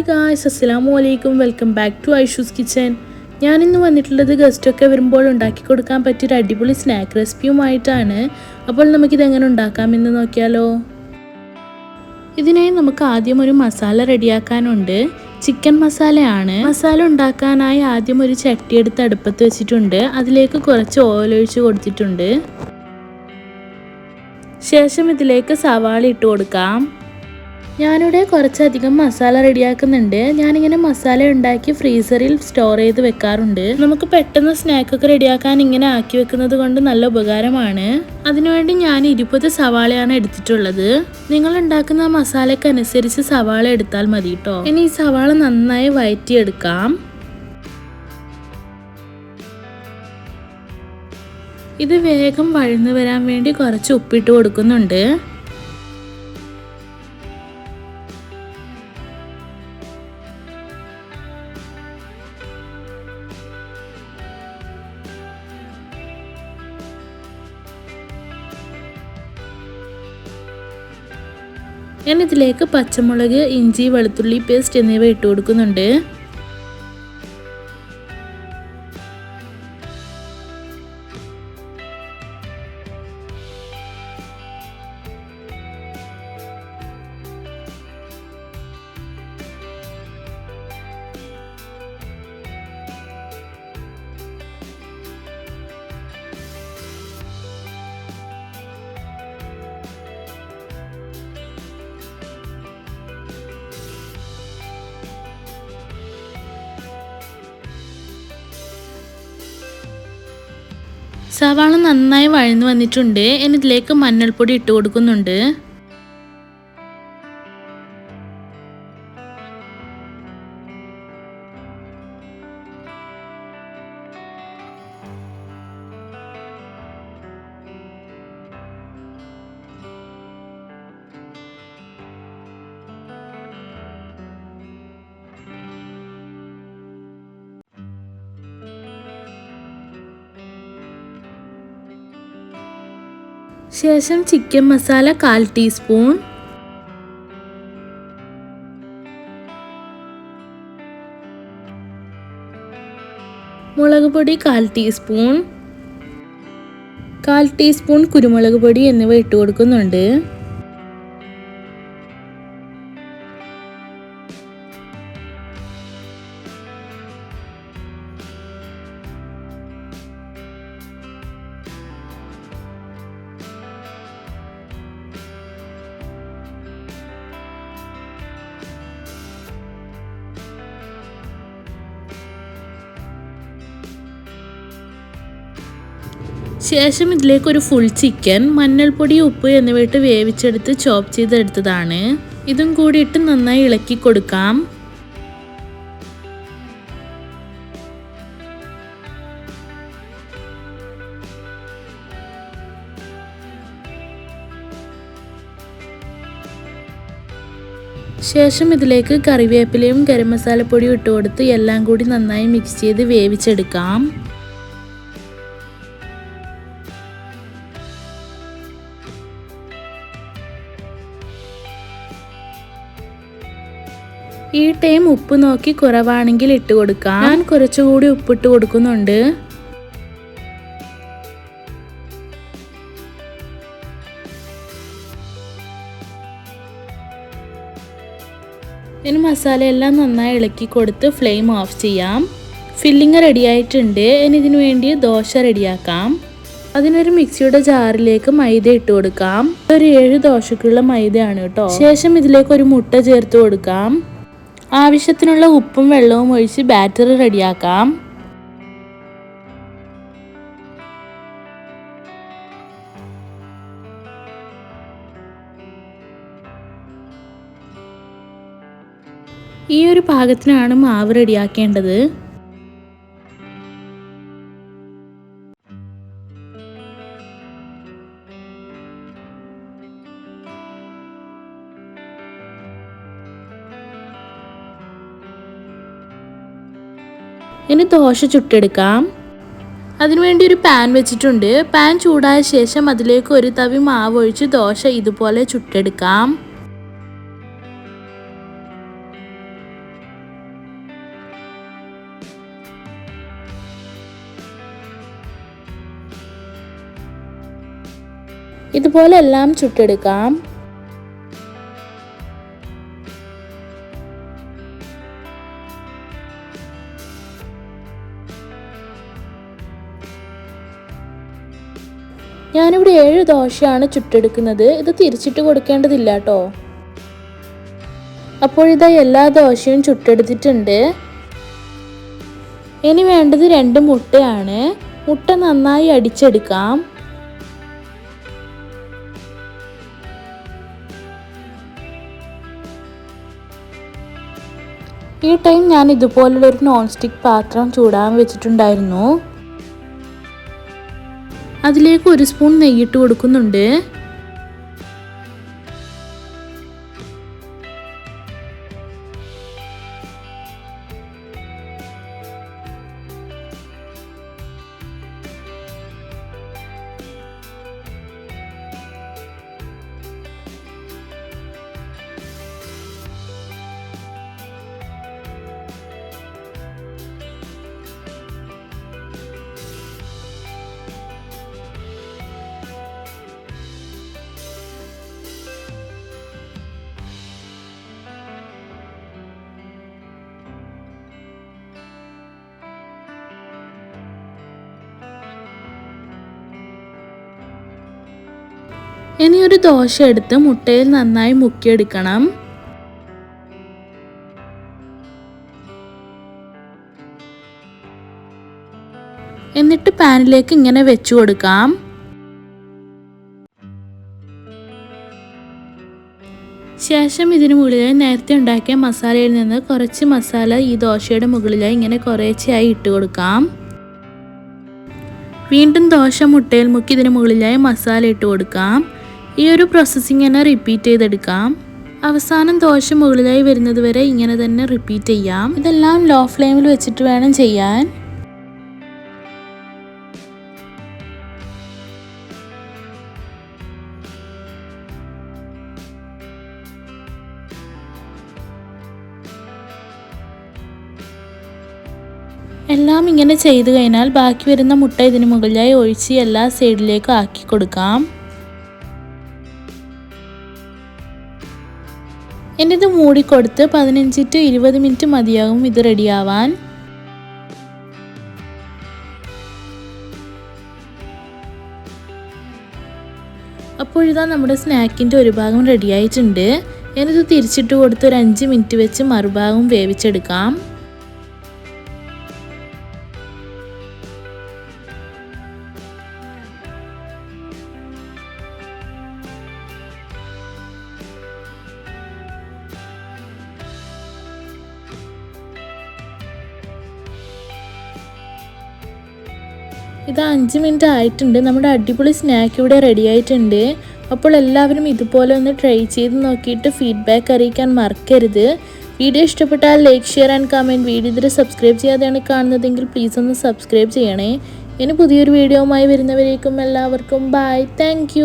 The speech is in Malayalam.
ഹായ് ഗായ്സ് അസ്സലാമു അലൈക്കും welcome back to Aishu's kitchen ഞാനിന്ന് വന്നിട്ടുള്ളത് ഗസ്റ്റൊക്കെ വരുമ്പോൾ ഉണ്ടാക്കി കൊടുക്കാൻ പറ്റിയൊരു അടിപൊളി സ്നാക്ക് റെസിപ്പിയുമായിട്ടാണ് അപ്പോൾ നമുക്കിത് എങ്ങനെ ഉണ്ടാക്കാമെന്ന് നോക്കിയാലോ. ഇതിനായി നമുക്ക് ആദ്യം ഒരു മസാല റെഡിയാക്കാനുണ്ട്. ചിക്കൻ മസാലയാണ് മസാല ഉണ്ടാക്കാനായി ആദ്യം ഒരു ചട്ടി എടുത്ത് അടുപ്പത്ത് വെച്ചിട്ടുണ്ട്. അതിലേക്ക് കുറച്ച് ഓയിലൊഴിച്ച് കൊടുത്തിട്ടുണ്ട്. ശേഷം ഇതിലേക്ക് സവാള ഇട്ട് കൊടുക്കാം. ഞാനിവിടെ കുറച്ചധികം മസാല റെഡിയാക്കുന്നുണ്ട്. ഞാനിങ്ങനെ മസാല ഉണ്ടാക്കി ഫ്രീസറിൽ സ്റ്റോർ ചെയ്ത് വെക്കാറുണ്ട്. നമുക്ക് പെട്ടെന്ന് സ്നാക്കൊക്കെ റെഡിയാക്കാൻ ഇങ്ങനെ ആക്കി വെക്കുന്നത് കൊണ്ട് നല്ല ഉപകാരമാണ്. അതിനുവേണ്ടി ഞാൻ ഇരുപത് സവാളയാണ് എടുത്തിട്ടുള്ളത്. നിങ്ങൾ ഉണ്ടാക്കുന്ന മസാലയ്ക്ക് അനുസരിച്ച് സവാള എടുത്താൽ മതി കേട്ടോ ഇനി ഈ സവാള നന്നായി വയറ്റിയെടുക്കാം. ഇത് വേഗം വഴന്നു വരാൻ വേണ്ടി കുറച്ച് ഉപ്പിട്ട് കൊടുക്കുന്നുണ്ട്. ഞാൻ ഇതിലേക്ക് പച്ചമുളക് ഇഞ്ചി വെളുത്തുള്ളി പേസ്റ്റ് എന്നിവ ഇട്ട് കൊടുക്കുന്നുണ്ട് സവാള നന്നായി വഴന്നു വന്നിട്ടുണ്ട്. ഇനി ഇതിലേക്ക് മഞ്ഞൾപ്പൊടി ഇട്ട് കൊടുക്കുന്നുണ്ട് ശേഷം ചിക്കൻ മസാല കാൽ ടീസ്പൂൺ. മുളക് പൊടി കാൽ ടീസ്പൂൺ. കാൽ ടീസ്പൂൺ കുരുമുളക് പൊടി എന്നിവ ഇട്ട് കൊടുക്കുന്നുണ്ട്. ശേഷം ഇതിലേക്ക് ഒരു ഫുൾ ചിക്കൻ മഞ്ഞൾപ്പൊടി ഉപ്പ് എന്നിവ ഇട്ട് വേവിച്ചെടുത്ത് ചോപ്പ് ചെയ്തെടുത്തതാണ്. ഇതും കൂടി ഇട്ട് നന്നായി ഇളക്കി കൊടുക്കാം. ശേഷം ഇതിലേക്ക് കറിവേപ്പിലയും ഗരം മസാലപ്പൊടിയും ഇട്ട് കൊടുത്ത് എല്ലാം കൂടി നന്നായി മിക്സ് ചെയ്ത് വേവിച്ചെടുക്കാം. ഈ ടൈം ഉപ്പ് നോക്കി കുറവാണെങ്കിൽ ഇട്ട് കൊടുക്കാം. ഞാൻ കുറച്ചുകൂടി ഉപ്പിട്ട് കൊടുക്കുന്നുണ്ട്. ഇനി മസാല എല്ലാം നന്നായി ഇളക്കി കൊടുത്ത് ഫ്ലെയിം ഓഫ് ചെയ്യാം. ഫില്ലിങ് റെഡിയായിട്ടുണ്ട് ഇനി ഇതിനു വേണ്ടി ദോശ റെഡിയാക്കാം അതിനൊരു മിക്സിയുടെ ജാറിലേക്ക് മൈദ ഇട്ട് കൊടുക്കാം. ഒരു ഏഴ് ദോശക്കുള്ള മൈദയാണ് കേട്ടോ. ശേഷം ഇതിലേക്ക് ഒരു മുട്ട ചേർത്ത് കൊടുക്കാം. ആവശ്യത്തിനുള്ള ഉപ്പും വെള്ളവും ഒഴിച്ച് ബാറ്ററി റെഡിയാക്കാം. ഈ ഒരു പാകത്തിനാണ് മാവ് റെഡിയാക്കേണ്ടത്. ഇനി ദോശ ചുട്ടെടുക്കാം. അതിനുവേണ്ടി ഒരു പാൻ വെച്ചിട്ടുണ്ട്. പാൻ ചൂടായ ശേഷം അതിലേക്ക് ഒരു തവി മാവ് ഒഴിച്ച് ദോശ ഇതുപോലെ ചുട്ടെടുക്കാം. ഇതുപോലെ എല്ലാം ചുട്ടെടുക്കാം. ഞാനിവിടെ ഏഴ് ദോശയാണ് ചുട്ടെടുക്കുന്നത്. ഇത് തിരിച്ചിട്ട് കൊടുക്കേണ്ടതില്ല കേട്ടോ അപ്പോഴിതാ എല്ലാ ദോശയും ചുട്ടെടുത്തിട്ടുണ്ട്. ഇനി വേണ്ടത് രണ്ട് മുട്ടയാണ്. മുട്ട നന്നായി അടിച്ചെടുക്കാം. ഈ ടൈം ഞാൻ ഇതുപോലുള്ള ഒരു നോൺ സ്റ്റിക്ക് പാത്രം ചൂടാൻ വെച്ചിട്ടുണ്ടായിരുന്നു. അതിലേക്ക് ഒരു സ്പൂൺ നെയ്യിട്ട് കൊടുക്കുന്നുണ്ട്. ഇനി ഒരു ദോശ എടുത്ത് മുട്ടയിൽ നന്നായി മുക്കിയെടുക്കണം. എന്നിട്ട് പാനിലേക്ക് ഇങ്ങനെ വെച്ചു കൊടുക്കാം. ശേഷം ഇതിനു മുകളിലായി നേരത്തെ ഉണ്ടാക്കിയ മസാലയിൽ നിന്ന് കുറച്ച് മസാല ഈ ദോശയുടെ മുകളിലായി ഇങ്ങനെ കുറേശ്ശെയായി ഇട്ട് കൊടുക്കാം. വീണ്ടും ദോശ മുട്ടയിൽ മുക്കി ഇതിന് മുകളിലായി മസാല ഇട്ട് കൊടുക്കാം. ഈ ഒരു പ്രോസസ്സിങ് തന്നെ റിപ്പീറ്റ് ചെയ്തെടുക്കാം. അവസാനം ദോശ മുകളിലായി വരുന്നത് വരെ ഇങ്ങനെ തന്നെ റിപ്പീറ്റ് ചെയ്യാം. ഇതെല്ലാം ലോ ഫ്ലെയിമിൽ വെച്ചിട്ട് വേണം ചെയ്യാൻ. എല്ലാം ഇങ്ങനെ ചെയ്തു കഴിഞ്ഞാൽ ബാക്കി വരുന്ന മുട്ട ഇതിന് മുകളിലായി ഒഴിച്ച് എല്ലാ സൈഡിലേക്കും ആക്കി കൊടുക്കാം. എന്നിത് മൂടിക്കൊടുത്ത് പതിനഞ്ച് ടു ഇരുപത് മിനിറ്റ് മതിയാകും ഇത് റെഡിയാവാൻ. അപ്പോഴിതാ നമ്മുടെ സ്നാക്കിന്റെ ഒരു ഭാഗം റെഡിയായിട്ടുണ്ട്. ഞാനിത് തിരിച്ചിട്ട് കൊടുത്ത് ഒരു അഞ്ച് മിനിറ്റ് വെച്ച് മറുഭാഗം വേവിച്ചെടുക്കാം. ഇത് അഞ്ച് മിനിറ്റ് ആയിട്ടുണ്ട്. നമ്മുടെ അടിപൊളി സ്നാക്ക് ഇവിടെ റെഡി ആയിട്ടുണ്ട്. അപ്പോൾ എല്ലാവരും ഇതുപോലെ ഒന്ന് ട്രൈ ചെയ്ത് നോക്കിയിട്ട് ഫീഡ്ബാക്ക് അറിയിക്കാൻ മറക്കരുത്. വീഡിയോ ഇഷ്ടപ്പെട്ടാൽ like share and comment video ഇതിൽ സബ്സ്ക്രൈബ് ചെയ്യാതെയാണ് കാണുന്നതെങ്കിൽ പ്ലീസ് ഒന്ന് സബ്സ്ക്രൈബ് ചെയ്യണേ. ഇനി പുതിയൊരു വീഡിയോവുമായി വരുന്നവരേക്കും എല്ലാവർക്കും ബൈ താങ്ക്